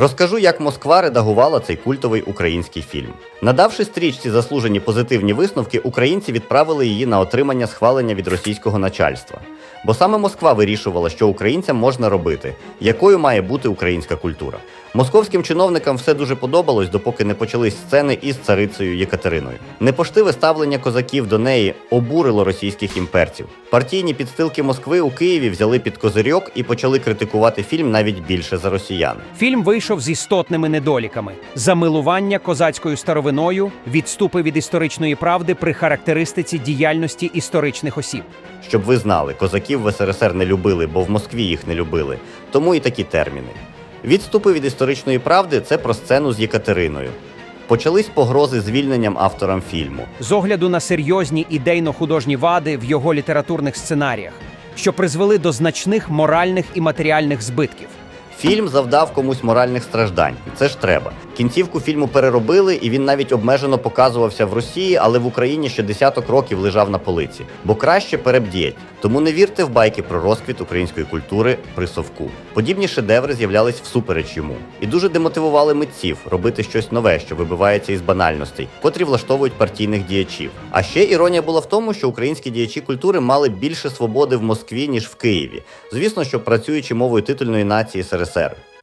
Розкажу, як Москва редагувала цей культовий український фільм. Надавши стрічці заслужені позитивні висновки, українці відправили її на отримання схвалення від російського начальства. Бо саме Москва вирішувала, що українцям можна робити, якою має бути українська культура. Московським чиновникам все дуже подобалось, допоки не почались сцени із царицею Єкатериною. Непоштиве ставлення козаків до неї обурило російських імперців. Партійні підстилки Москви у Києві взяли під козирьок і почали критикувати фільм навіть більше за росіян. Фільм вийшов з істотними недоліками: замилування козацькою старовиною, відступи від історичної правди при характеристиці діяльності історичних осіб. Щоб ви знали, козаків в СРСР не любили, бо в Москві їх не любили. Тому і такі терміни. Відступи від історичної правди це про сцену з Єкатериною. Почались погрози звільненням авторам фільму. з огляду на серйозні ідейно-художні вади в його літературних сценаріях, що призвели до значних моральних і матеріальних збитків. Фільм завдав комусь моральних страждань. Це ж треба. Кінцівку фільму переробили, і він навіть обмежено показувався в Росії, але в Україні ще десяток років лежав на полиці. Бо краще перебдіять. Тому не вірте в байки про розквіт української культури при совку. Подібні шедеври з'являлись всупереч йому і дуже демотивували митців робити щось нове, що вибивається із банальностей, котрі влаштовують партійних діячів. А ще іронія була в тому, що українські діячі культури мали більше свободи в Москві ніж в Києві. Звісно, що працюючи мовою титульної нації СРСР.